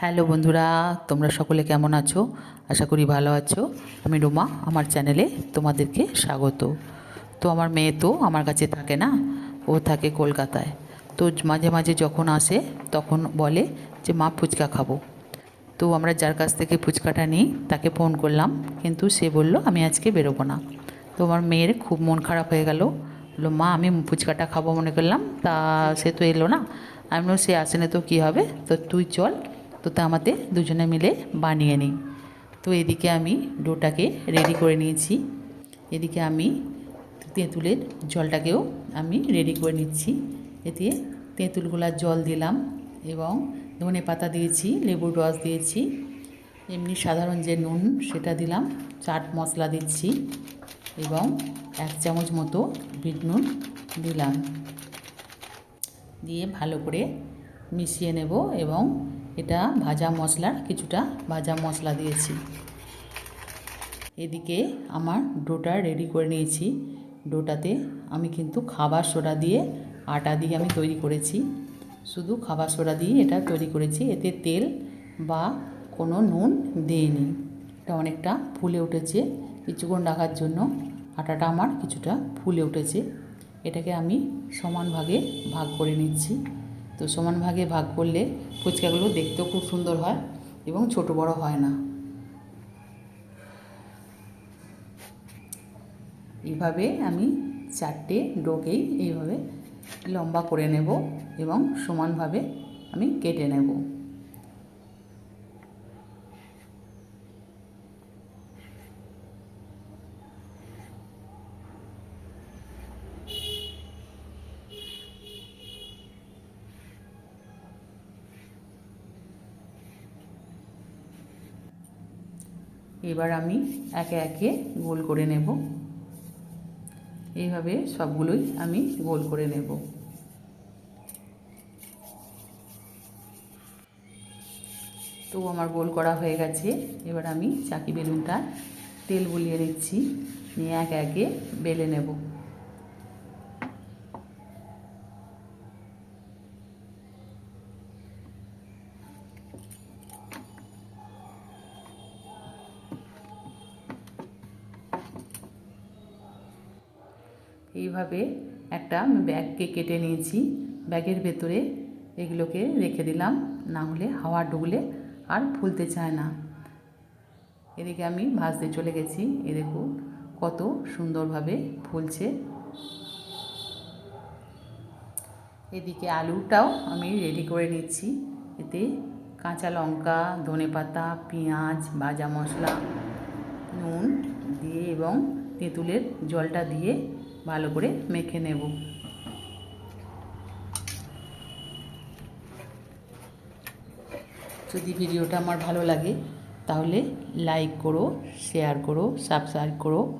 Hello বন্ধুরা, তোমরা সকলে কেমন আছো? আশা করি ভালো আছো। আমি রোমা, আমার চ্যানেলে তোমাদেরকে স্বাগত। তো আমার মেয়ে তো আমার কাছে থাকে না, ও থাকে কলকাতায়। তো মাঝে মাঝে যখন আসে, তখন বলে যে, মা, ফুচকা খাব। তো আমরা যার কাছ থেকে ফুচকাটা নিই, তাকে ফোন করলাম, কিন্তু সে বলল, আমি আজকে বেরোবো না। তো আমার মেয়ের খুব মন খারাপ হয়ে গেল। বলল, মা, আমি ফুচকাটা খাব, মনে করলাম। তা সে তো এলো না। আমি সে আসেনি তো, কী হবে? তো, তুই চল তো তা আমাদের দুজনে মিলে বানিয়ে নিই। তো এদিকে আমি ডোটাকে রেডি করে নিয়েছি। এদিকে আমি তেঁতুলের জলটাকেও আমি রেডি করে নিচ্ছি। এতে তেঁতুলগুলার জল দিলাম এবং ধনে পাতা দিয়েছি, লেবুর রস দিয়েছি, এমনি সাধারণ যে নুন সেটা দিলাম, চাট মশলা দিচ্ছি এবং এক চামচ মতো বিট নুন দিলাম। দিয়ে ভালো করে মিশিয়ে নেব এবং এটা ভাজা মশলার কিছুটা ভাজা মশলা দিয়েছি। এদিকে আমার ডোটা রেডি করে নিয়েছি। ডোটাতে আমি কিন্তু খাবার সোডা দিয়ে আটা দিয়ে আমি তৈরি করেছি। শুধু খাবার সোডা দিয়ে এটা তৈরি করেছি। এতে তেল বা কোনো নুন দিইনি। এটা অনেকটা ফুলে উঠেছে। কিছুক্ষণ রাখার জন্য আটাটা আমার কিছুটা ফুলে উঠেছে। এটাকে আমি সমান ভাগে ভাগ করে নিচ্ছি। তো সমান ভাগে ভাগ করলে ফুচকাগুলো দেখতেও খুব সুন্দর হয় এবং ছোট বড় হয় না। এইভাবে আমি চারটে ডোকেই এইভাবে লম্বা করে নেব এবং সমানভাবে আমি কেটে নেব। এবার আমি একে একে গোল করে নেব। এইভাবে সবগুলোই আমি গোল করে নেব। তো আমার গোল করা হয়ে গেছে। এবার আমি চাকি বেলুনটা তেল বুলিয়ে নিচ্ছি নিয়ে একে একে বেলে নেব। এইভাবে একটা ব্যাগকে কেটে নিয়েছি। ব্যাগের ভেতরে এগুলোকে রেখে দিলাম। না হলে হাওয়া ঢুকলে আর ফুলতে চায় না। এদিকে আমি ভাজতে চলে গেছি। এ দেখুন কত সুন্দরভাবে ফুলছে। এদিকে আলুটাও আমি রেডি করে নিচ্ছি। এতে কাঁচা লঙ্কা, ধনে পাতা, পেঁয়াজ ভাজা মশলা, নুন দিয়ে এবং তেঁতুলের জলটা দিয়ে ভালো করে মেখে নেব। যদি ভিডিওটা আমার ভালো লাগে, তাহলে লাইক করো শেয়ার করো সাবস্ক্রাইব করো।